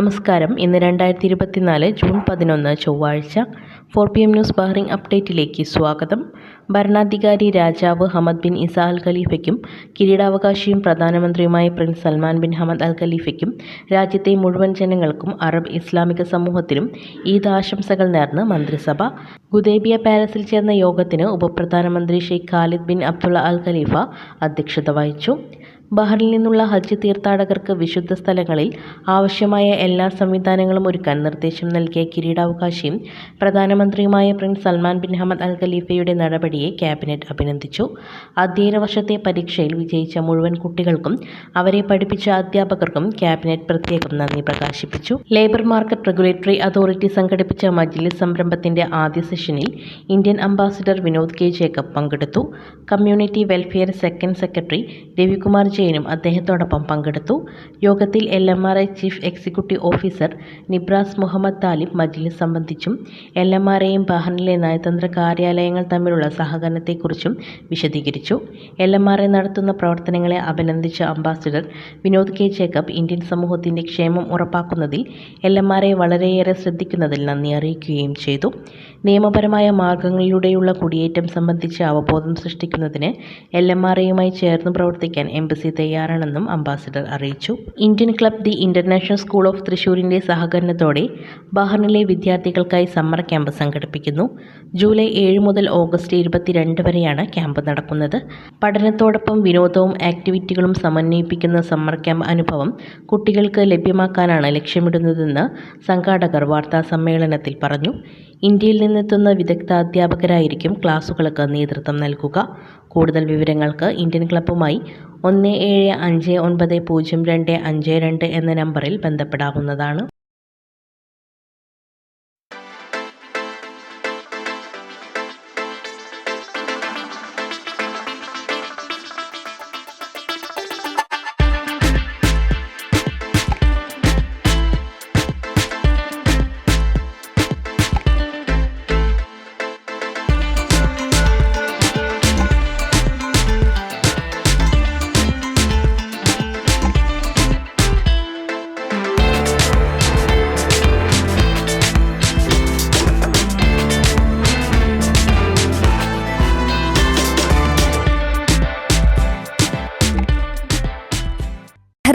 നമസ്കാരം. ഇന്ന് രണ്ടായിരത്തി ഇരുപത്തിനാല് ജൂൺ പതിനൊന്ന് ചൊവ്വാഴ്ച four P M news Bahrain അപ്ഡേറ്റിലേക്ക് സ്വാഗതം. ഭരണാധികാരി രാജാവ് ഹമദ് ബിൻ ഇസ അൽ ഖലീഫയ്ക്കും കിരീടാവകാശിയും പ്രധാനമന്ത്രിയുമായ prince Salman bin Hamad Al ഖലീഫയ്ക്കും രാജ്യത്തെ മുഴുവൻ ജനങ്ങൾക്കും അറബ് ഇസ്ലാമിക സമൂഹത്തിനും ഈദ് ആശംസകൾ നേർന്ന് മന്ത്രിസഭ. ഗുദേബിയ പാലസിൽ ചേർന്ന യോഗത്തിന് ഉപപ്രധാനമന്ത്രി Sheikh Khalid bin Abdullah Al Khalifa അധ്യക്ഷത വഹിച്ചു. ബഹറിൽ നിന്നുള്ള ഹജ്ജ് തീർത്ഥാടകർക്ക് വിശുദ്ധ സ്ഥലങ്ങളിൽ ആവശ്യമായ എല്ലാ സംവിധാനങ്ങളും ഒരുക്കാൻ നിർദ്ദേശം നൽകിയ കിരീടാവകാശിയും പ്രധാനമന്ത്രിയുമായ prince Salman bin Hamad Al ഖലീഫയുടെ നടപടിയെ ക്യാബിനറ്റ് അഭിനന്ദിച്ചു. അധ്യയന വർഷത്തെ പരീക്ഷയിൽ വിജയിച്ച മുഴുവൻ കുട്ടികൾക്കും അവരെ പഠിപ്പിച്ച അധ്യാപകർക്കും ക്യാബിനറ്റ് പ്രത്യേകം നന്ദി പ്രകാശിപ്പിച്ചു. ലേബർ മാർക്കറ്റ് റെഗുലേറ്ററി അതോറിറ്റി സംഘടിപ്പിച്ച മജ്ലിസ് സംരംഭത്തിന്റെ ആദ്യ സെഷനിൽ Indian ambassador Vinod K Jacob പങ്കെടുത്തു. Community welfare second secretary Ravikumar ജെയിനും അദ്ദേഹത്തോടൊപ്പം പങ്കെടുത്തു. യോഗത്തിൽ L M R I chief executive officer Nibras Muhammad Talib മജ്ലിസ് സംബന്ധിച്ചും എൽ എം ആർ ഐയും ബഹ്റിനിലെ നയതന്ത്ര കാര്യാലയങ്ങൾ തമ്മിലുള്ള സഹകരണത്തെക്കുറിച്ചും വിശദീകരിച്ചു. എൽ എം ആർ ഐ നടത്തുന്ന പ്രവർത്തനങ്ങളെ അഭിനന്ദിച്ച ambassador Vinod K Jacob Indian സമൂഹത്തിന്റെ ക്ഷേമം ഉറപ്പാക്കുന്നതിൽ എൽ എം ആർ ഐ വളരെയേറെ ശ്രദ്ധിക്കുന്നതിൽ നന്ദി അറിയിക്കുകയും ചെയ്തു. നിയമപരമായ മാർഗങ്ങളിലൂടെയുള്ള കുടിയേറ്റം സംബന്ധിച്ച് അവബോധം സൃഷ്ടിക്കുന്നതിന് എൽ എം ആർ എയുമായി ചേർന്ന് പ്രവർത്തിക്കാൻ എംബസി തയ്യാറാണെന്നും അംബാസിഡർ അറിയിച്ചു. Indian club the international school of തൃശൂരിന്റെ സഹകരണത്തോടെ ബഹ്റിനിലെ വിദ്യാർത്ഥികൾക്കായി സമ്മർ ക്യാമ്പ് സംഘടിപ്പിക്കുന്നു. ജൂലൈ ഏഴ് മുതൽ ഓഗസ്റ്റ് ഇരുപത്തിരണ്ട് വരെയാണ് ക്യാമ്പ് നടക്കുന്നത്. പഠനത്തോടൊപ്പം വിനോദവും ആക്ടിവിറ്റികളും സമന്വയിപ്പിക്കുന്ന സമ്മർ ക്യാമ്പ് അനുഭവം കുട്ടികൾക്ക് ലഭ്യമാക്കാനാണ് ലക്ഷ്യമിടുന്നതെന്ന് സംഘാടകർ വാർത്താ സമ്മേളനത്തിൽ പറഞ്ഞു. ഇന്ത്യയിൽ നിന്നെത്തുന്ന വിദഗ്ധ അധ്യാപകരായിരിക്കും ക്ലാസുകൾക്ക് നേതൃത്വം നൽകുക. കൂടുതൽ വിവരങ്ങൾക്ക് ഇന്ത്യൻ ക്ലബ്ബുമായി ഒന്ന് ഏഴ് അഞ്ച് ഒൻപത് പൂജ്യം രണ്ട് അഞ്ച് രണ്ട് എന്ന നമ്പറിൽ ബന്ധപ്പെടാവുന്നതാണ്.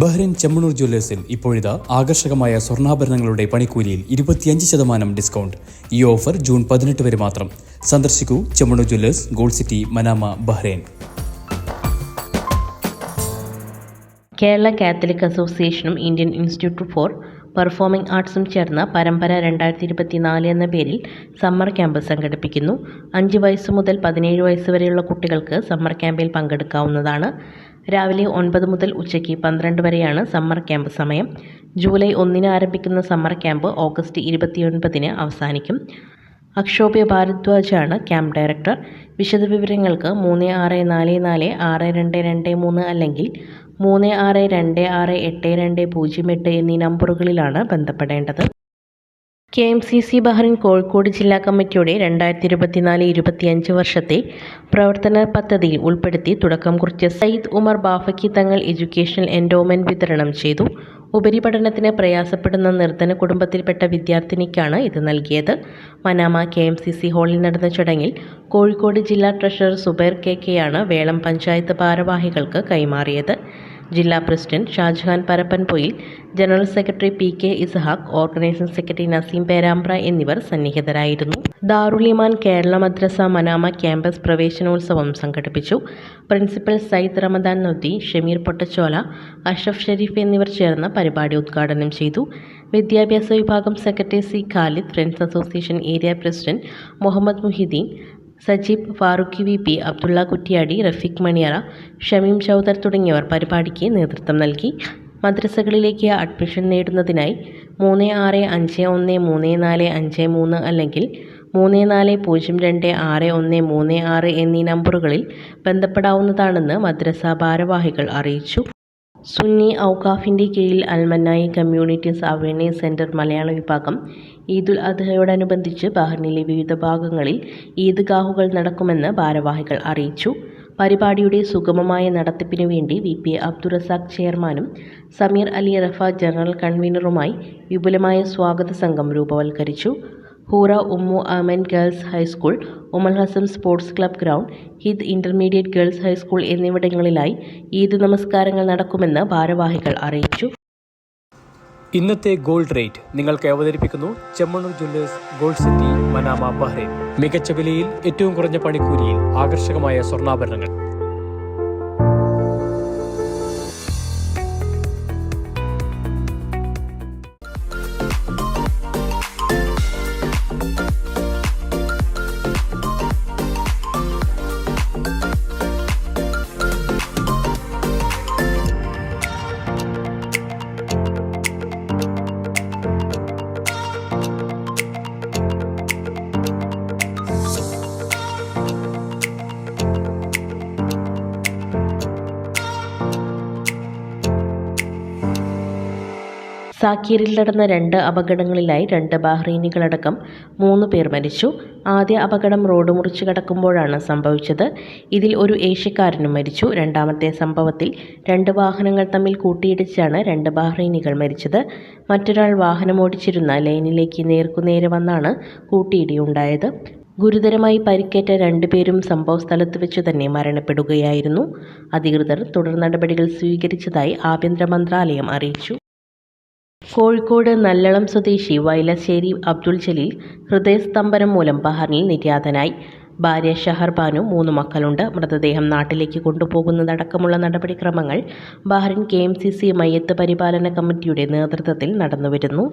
ബഹ്റൈൻ ചെമ്മണൂർ ജ്വല്ലേഴ്സിൽ ഇപ്പോഴിതാ ആകർഷകമായ സ്വർണാഭരണങ്ങളുടെ പണിക്കൂലിയിൽ ഇരുപത്തിയഞ്ച് ശതമാനം ഡിസ്കൗണ്ട്. ഈ ഓഫർ ജൂൺ പതിനെട്ട് വരെ മാത്രം. സന്ദർശിക്കൂ Chemmanur jewellers gold city Manama Bahrain. Kerala catholic അസോസിയേഷനും ഇന്ത്യൻ ഇൻസ്റ്റിറ്റ്യൂട്ട് ഫോർ പെർഫോമിംഗ് ആർട്സും ചേർന്ന് പരമ്പര രണ്ടായിരത്തി ഇരുപത്തിനാല് എന്ന പേരിൽ സമ്മർ ക്യാമ്പ് സംഘടിപ്പിക്കുന്നു. അഞ്ച് വയസ്സ് മുതൽ പതിനേഴ് വയസ്സ് വരെയുള്ള കുട്ടികൾക്ക് സമ്മർ ക്യാമ്പിൽ പങ്കെടുക്കാവുന്നതാണ്. രാവിലെ ഒൻപത് മുതൽ ഉച്ചയ്ക്ക് പന്ത്രണ്ട് വരെയാണ് സമ്മർ ക്യാമ്പ് സമയം. ജൂലൈ ഒന്നിന് ആരംഭിക്കുന്ന സമ്മർ ക്യാമ്പ് ഓഗസ്റ്റ് ഇരുപത്തിയൊൻപതിന് അവസാനിക്കും. അക്ഷോഭ്യ ഭാരദ്വാജാണ് ക്യാമ്പ് ഡയറക്ടർ വിശദവിവരങ്ങൾക്ക് മൂന്ന് ആറ് നാല് നാല് ആറ് രണ്ട് രണ്ട് മൂന്ന് അല്ലെങ്കിൽ മൂന്ന് ആറ് രണ്ട് ആറ് എട്ട് രണ്ട് പൂജ്യം എട്ട് എന്നീ നമ്പറുകളിലാണ് ബന്ധപ്പെടേണ്ടത്. K M C C Bahrain Kozhikode ജില്ലാ കമ്മിറ്റിയുടെ രണ്ടായിരത്തി ഇരുപത്തിനാല് ഇരുപത്തിയഞ്ച് വർഷത്തെ പ്രവർത്തന പദ്ധതിയിൽ ഉൾപ്പെടുത്തി തുടക്കം കുറിച്ച സയ്യിദ് ഉമർ ബാഫക്കി തങ്ങൾ എഡ്യൂക്കേഷണൽ എൻഡോമെന്റ് വിതരണം ചെയ്തു. ഉപരിപഠനത്തിന് പ്രയാസപ്പെടുന്ന നിർധന കുടുംബത്തിൽപ്പെട്ട വിദ്യാർത്ഥിനിക്കാണ് ഇത് നൽകിയത്. Manama K M C C ഹാളിൽ നടന്ന ചടങ്ങിൽ കോഴിക്കോട് ജില്ലാ ട്രഷറർ സുബൈർ കെ കെയാണ് വേളം പഞ്ചായത്ത് ഭാരവാഹികൾക്ക് കൈമാറിയത്. ജില്ലാ president Shajahan Parappanpoyil general secretary P K Ishaq organising secretary Naseem Perambra എന്നിവർ സന്നിഹിതരായിരുന്നു. ദാറുലിമാൻ കേരള മദ്രസ മനാമ ക്യാമ്പസ് പ്രവേശനോത്സവം സംഘടിപ്പിച്ചു. പ്രിൻസിപ്പൽ സയ്യിദ് റമദാൻ നൊദ്ദി ഷമീർ പൊട്ടച്ചോല അഷ്റഫ് ഷെരീഫ് എന്നിവർ ചേർന്ന് പരിപാടി ഉദ്ഘാടനം ചെയ്തു. വിദ്യാഭ്യാസ വിഭാഗം secretary C Khalid friends association area president Muhammad Muhiyuddin Sajeeb Farooqi V. P. Abdulla Kuttiady Rafeeq Maniyara Shameem Chowdar തുടങ്ങിയവർ പരിപാടിക്ക് നേതൃത്വം നൽകി. മദ്രസകളിലേക്ക് അഡ്മിഷൻ നേടുന്നതിനായി മൂന്ന് ആറ് അഞ്ച് ഒന്ന് മൂന്ന് നാല് അഞ്ച് മൂന്ന് അല്ലെങ്കിൽ മൂന്ന് നാല് പൂജ്യം രണ്ട് ആറ് ഒന്ന് മൂന്ന് ആറ് എന്നീ നമ്പറുകളിൽ ബന്ധപ്പെടാവുന്നതാണെന്ന് മദ്രസ ഭാരവാഹികൾ അറിയിച്ചു. സുന്നി ഔക്കാഫിന്റെ കീഴിൽ അൽമന്നായി കമ്മ്യൂണിറ്റീസ് അവയർനെസ് സെന്റർ മലയാള വിഭാഗം ഈദുൽ അദ്ഹയോടനുബന്ധിച്ച് ബഹ്റിനിലെ വിവിധ ഭാഗങ്ങളിൽ ഈദ്ഗാഹുകൾ നടക്കുമെന്ന് ഭാരവാഹികൾ അറിയിച്ചു. പരിപാടിയുടെ സുഗമമായ നടത്തിപ്പിനു വേണ്ടി വി പി അബ്ദുറസാഖ് ചെയർമാനും സമീർ അലി റഫ ജനറൽ കൺവീനറുമായി വിപുലമായ സ്വാഗത സംഘം രൂപവൽക്കരിച്ചു. Hoora Umm Ayman girls high school Umm Al Hassan sports club ground Hidd intermediate girls high school എന്നിവിടങ്ങളിലായി Eid നമസ്കാരങ്ങൾ നടക്കുമെന്ന് ഭാരവാഹികൾ അറിയിച്ചു. ഇന്നത്തെ ഗോൾഡ് റേറ്റ് നിങ്ങൾക്ക് അവതരിപ്പിക്കുന്നു Chemmanur jewellers gold city Manama Bahrain. മികച്ച വിലയിൽ ഏറ്റവും കുറഞ്ഞ പണിക്കൂലിയിൽ ആകർഷകമായ സ്വർണാഭരണങ്ങൾ. സാക്കീറിൽ നടന്ന രണ്ട് അപകടങ്ങളിലായി രണ്ട് ബഹ്റൈനികളടക്കം മൂന്ന് പേർ മരിച്ചു. ആദ്യ അപകടം റോഡ് മുറിച്ച് കടക്കുമ്പോഴാണ് സംഭവിച്ചത്. ഇതിൽ ഒരു ഏഷ്യക്കാരനും മരിച്ചു. രണ്ടാമത്തെ സംഭവത്തിൽ രണ്ട് വാഹനങ്ങൾ തമ്മിൽ കൂട്ടിയിടിച്ചാണ് രണ്ട് ബഹ്റൈനികൾ മരിച്ചത്. മറ്റൊരാൾ വാഹനമോടിച്ചിരുന്ന ലൈനിലേക്ക് നേർക്കുനേരെ വന്നാണ് കൂട്ടിയിടിയുണ്ടായത്. ഗുരുതരമായി പരിക്കേറ്റ രണ്ടുപേരും സംഭവസ്ഥലത്ത് വെച്ചു തന്നെ മരണപ്പെടുകയായിരുന്നു. അധികൃതർ തുടർ നടപടികൾ സ്വീകരിച്ചതായി ആഭ്യന്തര മന്ത്രാലയം അറിയിച്ചു. കോഴിക്കോട് നല്ലളം സ്വദേശി വൈലശ്ശേരി അബ്ദുൾ ജലീൽ ഹൃദയസ്തംഭനം മൂലം ബഹറിനിൽ നിര്യാതനായി. ഭാര്യ ഷഹർ ബാനു മൂന്ന് മക്കളുണ്ട്. മൃതദേഹം നാട്ടിലേക്ക് കൊണ്ടുപോകുന്നതടക്കമുള്ള നടപടിക്രമങ്ങൾ Bahrain K M C C മയ്യത്ത് പരിപാലന കമ്മിറ്റിയുടെ നേതൃത്വത്തിൽ നടന്നുവരുന്നു.